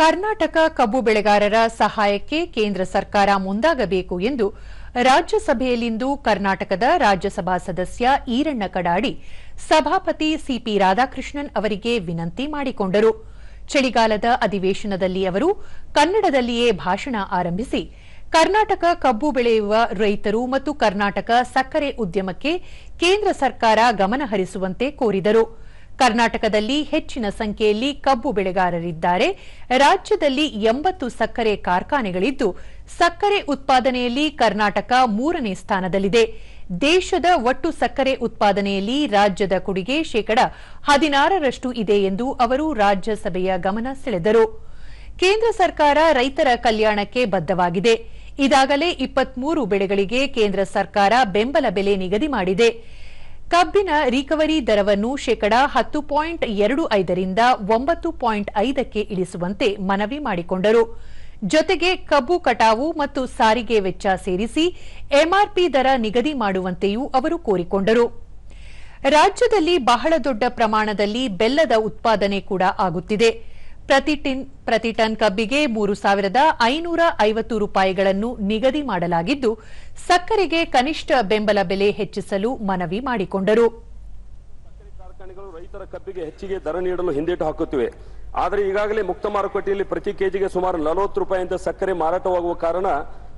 ಕರ್ನಾಟಕ ಕಬ್ಬು ಬೆಳೆಗಾರರ ಸಹಾಯಕ್ಕೆ ಕೇಂದ್ರ ಸರ್ಕಾರ ಮುಂದಾಗಬೇಕು ಎಂದು ರಾಜ್ಯಸಭೆಯಲ್ಲಿಂದು ಕರ್ನಾಟಕದ ರಾಜ್ಯಸಭಾ ಸದಸ್ಯ ಈರಣ್ಣ ಕಡಾಡಿ, ಸಭಾಪತಿ ಸಿಪಿ ರಾಧಾಕೃಷ್ಣನ್ ಅವರಿಗೆ ವಿನಂತಿ ಮಾಡಿಕೊಂಡರು. ಚಳಿಗಾಲದ ಅಧಿವೇಶನದಲ್ಲಿ ಅವರು ಕನ್ನಡದಲ್ಲಿಯೇ ಭಾಷಣ ಆರಂಭಿಸಿ, ಕರ್ನಾಟಕ ಕಬ್ಬು ಬೆಳೆಯುವ ರೈತರು ಮತ್ತು ಕರ್ನಾಟಕ ಸಕ್ಕರೆ ಉದ್ಯಮಕ್ಕೆ ಕೇಂದ್ರ ಸರ್ಕಾರ ಗಮನಹರಿಸುವಂತೆ ಕೋರಿದರು. ಕರ್ನಾಟಕದಲ್ಲಿ ಹೆಚ್ಚಿನ ಸಂಖ್ಯೆಯಲ್ಲಿ ಕಬ್ಬು ಬೆಳೆಗಾರರಿದ್ದಾರೆ. ರಾಜ್ಯದಲ್ಲಿ ಎಂಬತ್ತು ಸಕ್ಕರೆ ಕಾರ್ಖಾನೆಗಳಿದ್ದು, ಸಕ್ಕರೆ ಉತ್ಪಾದನೆಯಲ್ಲಿ ಕರ್ನಾಟಕ ಮೂರನೇ ಸ್ಥಾನದಲ್ಲಿದೆ. ದೇಶದ ಒಟ್ಟು ಸಕ್ಕರೆ ಉತ್ಪಾದನೆಯಲ್ಲಿ ರಾಜ್ಯದ ಕೊಡುಗೆ ಶೇಕಡ ಹದಿನಾರರಷ್ಟು ಇದೆ ಎಂದು ಅವರು ರಾಜ್ಯಸಭೆಯ ಗಮನ ಸೆಳೆದರು. ಕೇಂದ್ರ ಸರ್ಕಾರ ರೈತರ ಕಲ್ಯಾಣಕ್ಕೆ ಬದ್ಧವಾಗಿದೆ. ಈಗಾಗಲೇ ಇಪ್ಪತ್ಮೂರು ಬೆಳೆಗಳಿಗೆ ಕೇಂದ್ರ ಸರ್ಕಾರ ಬೆಂಬಲ ಬೆಲೆ ನಿಗದಿ ಮಾಡಿದೆ. ಕಬ್ಬಿನ ರಿಕವರಿ ದರವನ್ನು ಶೇಕಡ ಹತ್ತು ಪಾಯಿಂಟ್ ಎರಡು ಐದರಿಂದ ಒಂಬತ್ತು ಪಾಯಿಂಟ್ ಐದಕ್ಕೆ ಇಳಿಸುವಂತೆ ಮನವಿ ಮಾಡಿಕೊಂಡರು. ಜೊತೆಗೆ ಕಬ್ಬು ಕಟಾವು ಮತ್ತು ಸಾರಿಗೆ ವೆಚ್ಚ ಸೇರಿಸಿ ಎಂಆರ್ಪಿ ದರ ನಿಗದಿ ಮಾಡುವಂತೆಯೂ ಅವರು ಕೋರಿಕೊಂಡರು. ರಾಜ್ಯದಲ್ಲಿ ಬಹಳ ದೊಡ್ಡ ಪ್ರಮಾಣದಲ್ಲಿ ಬೆಲ್ಲದ ಉತ್ಪಾದನೆ ಕೂಡ ಆಗುತ್ತಿದೆ. ಪ್ರತಿ ಟಿನ್, ಪ್ರತಿ ಟನ್ ಕಬ್ಬಿಗೆ ಮೂರು ಸಾವಿರದ ಐನೂರ ಐವತ್ತು ರೂಪಾಯಿಗಳನ್ನು ನಿಗದಿ ಮಾಡಲಾಗಿದ್ದು, ಸಕ್ಕರೆಗೆ ಕನಿಷ್ಠ ಬೆಂಬಲ ಬೆಲೆ ಹೆಚ್ಚಿಸಲು ಮನವಿ ಮಾಡಿಕೊಂಡರು. ಸಕ್ಕರೆ ಕಾರ್ಖಾನೆಗಳು ರೈತರ ಕಬ್ಬಿಗೆ ಹೆಚ್ಚಿಗೆ ದರ ನೀಡಲು ಹಿಂದೇಟು ಹಾಕುತ್ತಿವೆ. ಆದರೆ ಈಗಾಗಲೇ ಮುಕ್ತ ಮಾರುಕಟ್ಟೆಯಲ್ಲಿ ಪ್ರತಿ ಕೆಜಿಗೆ ಸುಮಾರು ನಲವತ್ತು ರೂಪಾಯಿಯಿಂದ ಸಕ್ಕರೆ ಮಾರಾಟವಾಗುವ ಕಾರಣ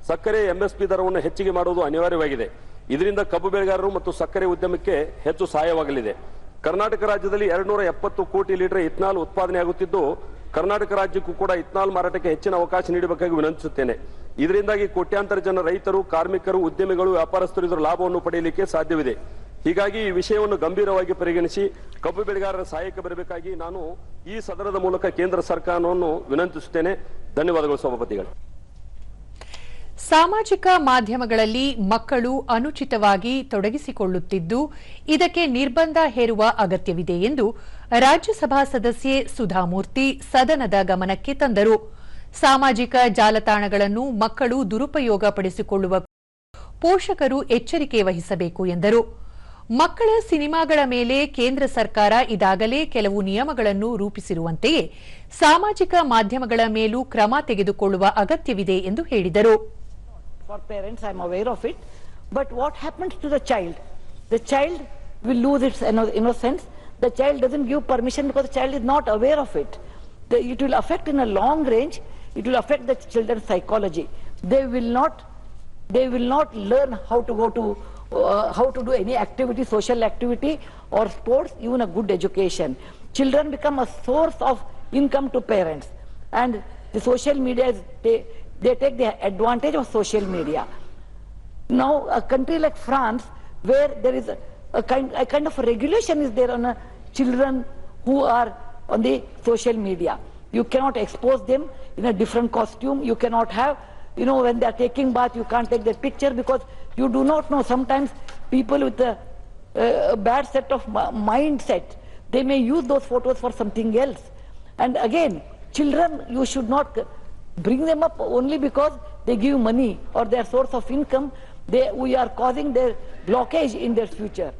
ಸಕ್ಕರೆ ಎಂಎಸ್ಪಿ ದರವನ್ನು ಹೆಚ್ಚಿಗೆ ಮಾಡುವುದು ಅನಿವಾರ್ಯವಾಗಿದೆ. ಇದರಿಂದ ಕಬ್ಬು ಬೆಳೆಗಾರರು ಮತ್ತು ಸಕ್ಕರೆ ಉದ್ಯಮಕ್ಕೆ ಹೆಚ್ಚು ಸಹಾಯವಾಗಲಿದೆ. ಕರ್ನಾಟಕ ರಾಜ್ಯದಲ್ಲಿ ಎರಡ್ನೂರ ಎಪ್ಪತ್ತು ಕೋಟಿ ಲೀಟರ್ ಇಥನಾಲ್ ಉತ್ಪಾದನೆಯಾಗುತ್ತಿದ್ದು ಕರ್ನಾಟಕ ರಾಜ್ಯಕ್ಕೂ ಕೂಡ ಇಥನಾಲ್ ಮಾರಾಟಕ್ಕೆ ಹೆಚ್ಚಿನ ಅವಕಾಶ ನೀಡಬೇಕಾಗಿ ವಿನಂತಿಸುತ್ತೇನೆ. ಇದರಿಂದಾಗಿ ಕೋಟ್ಯಾಂತರ ಜನ ರೈತರು, ಕಾರ್ಮಿಕರು, ಉದ್ಯಮಿಗಳು ವ್ಯಾಪಾರಸ್ಥರು ಇದರ ಲಾಭವನ್ನು ಪಡೆಯಲಿಕ್ಕೆ ಸಾಧ್ಯವಿದೆ. ಹೀಗಾಗಿ ಈ ವಿಷಯವನ್ನು ಗಂಭೀರವಾಗಿ ಪರಿಗಣಿಸಿ ಕಬ್ಬು ಬೆಳೆಗಾರರ ಸಹಾಯಕ್ಕೆ ಬರಬೇಕಾಗಿ ನಾನು ಈ ಸದನದ ಮೂಲಕ ಕೇಂದ್ರ ಸರ್ಕಾರವನ್ನು ವಿನಂತಿಸುತ್ತೇನೆ. ಧನ್ಯವಾದಗಳು ಸಭಾಪತಿಗಳು. ಸಾಮಾಜಿಕ ಮಾಧ್ಯಮಗಳಲ್ಲಿ ಮಕ್ಕಳು ಅನುಚಿತವಾಗಿ ತೊಡಗಿಸಿಕೊಳ್ಳುತ್ತಿದ್ದು, ಇದಕ್ಕೆ ನಿರ್ಬಂಧ ಹೇರುವ ಅಗತ್ಯವಿದೆ ಎಂದು ರಾಜ್ಯಸಭಾ ಸದಸ್ಯೆ ಸುಧಾಮೂರ್ತಿ ಸದನದ ಗಮನಕ್ಕೆ ತಂದರು. ಸಾಮಾಜಿಕ ಜಾಲತಾಣಗಳನ್ನು ಮಕ್ಕಳು ದುರುಪಯೋಗ ಪಡಿಸಿಕೊಳ್ಳುವ ಪೋಷಕರು ಎಚ್ಚರಿಕೆ ವಹಿಸಬೇಕು ಎಂದರು. ಮಕ್ಕಳ ಸಿನಿಮಾಗಳ ಮೇಲೆ ಕೇಂದ್ರ ಸರ್ಕಾರ ಇದಾಗಲೇ ಕೆಲವು ನಿಯಮಗಳನ್ನು ರೂಪಿಸಿರುವಂತೆಯೇ ಸಾಮಾಜಿಕ ಮಾಧ್ಯಮಗಳ ಮೇಲೂ ಕ್ರಮ ತೆಗೆದುಕೊಳ್ಳುವ ಅಗತ್ಯವಿದೆ ಎಂದು ಹೇಳಿದರು. For parents, I'm aware of it. But what happens to the child? The child will lose its innocence. The child doesn't give permission because the child is not aware of it. It will affect in a long range, it will affect the children's psychology. They will not, they will not learn how to go to, uh, how to do any activity, social activity or sports, even a good education. Children become a source of income to parents. And the social media, is, they, they take the advantage of social media. Now, a country like France, where there is a, a kind, a kind of regulation is there on uh, children who are on the social media. You cannot expose them in a different costume. You cannot have, you know, when they are taking bath, you can't take their picture because you do not know. Sometimes people with a, a bad set of mindset, they may use those photos for something else. And again, children, you should not bring them up only because they give money or their source of income. They, we are causing their blockage in their future.